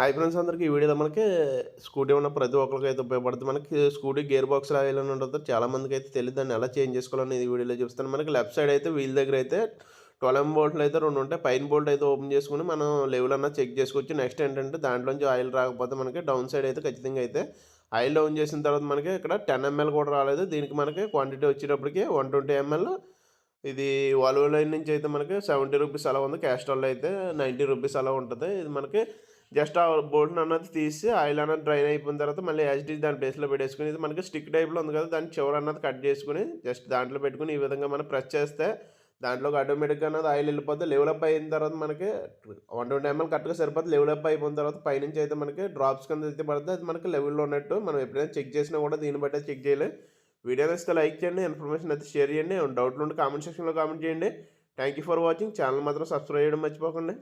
Hi friends అందరికీ ఈ వీడియోలో మనకి స్కూటీ ఉన్న ప్రతి ఒక్కరికి అయితే ఉపయోగపడుతుంది. మనకి స్కూటీ గేర్ బాక్స్ రాయాలని ఉంటుంది చాలా మందికి అయితే తెలియదు దాన్ని ఎలా చేంజ్ చేసుకోవాలని ఈ వీడియోలో చూస్తాను మనకి లెఫ్ట్ సైడ్ అయితే వీల్ దగ్గర అయితే ట్వెల్వ్ బోల్ట్లు అయితే రెండు ఉంటాయి. పైన బోల్ట్ అయితే ఓపెన్ చేసుకుని మనం లెవెల్ అన్నా చెక్ చేసుకోవచ్చు. నెక్స్ట్ ఏంటంటే దాంట్లోంచి ఆయిల్ రాకపోతే మనకి డౌన్ సైడ్ అయితే ఖచ్చితంగా అయితే ఆయిల్ డౌన్ చేసిన తర్వాత మనకి ఇక్కడ టెన్ ఎంఎల్ కూడా రాలేదు. దీనికి మనకి క్వాంటిటీ వచ్చేటప్పటికి వన్ ట్వంటీ ఎంఎల్. ఇది వాల్వో లైన్ నుంచి అయితే మనకి సెవెంటీ రూపీస్ అలా ఉంది. క్యాస్ట్రాల్ అయితే నైంటీ రూపీస్ అలా ఉంటుంది. ఇది మనకి జస్ట్ ఆ బోల్ట్ అన్నది తీసి ఆయిల్ అన్నది డ్రైన్ అయిపోయిన తర్వాత మళ్ళీ యాజిటీ దాని ప్లేస్లో పెట్టేసుకుని ఇది మనకి స్టిక్ టైప్లో ఉంది కదా దాని చివర అన్నది కట్ చేసుకుని జస్ట్ దాంట్లో పెట్టుకుని ఈ విధంగా మనం ప్రెస్ చేస్తే దాంట్లోకి ఆటోమేటిక్గా అన్నది ఆయిల్ వెళ్ళిపోతే లెవెల్ అయిన తర్వాత మనకి వన్ ట్వంటీ ఎంఎల్ కరెక్ట్గా సరిపోతే లెవెల్ అయిపోయిన తర్వాత పైనుంచి అయితే మనకి డ్రాప్స్ కింద అయితే పడితే అది మనకి లెవెల్లో ఉన్నట్టు మనం ఎప్పుడైనా చెక్ చేసినా కూడా దీన్ని బట్టే చెక్ చేయాలి. వీడియో నచ్చితే లైక్ చేయండి ఇన్ఫర్మేషన్ అయితే షేర్ చేయండి. డౌట్లు ఉంటే కామెంట్ సెక్షన్లో కామెంట్ చేయండి. Thank you for watching. Channel మాత్రం సబ్స్క్రైబ్ చేయడం మర్చిపోకండి.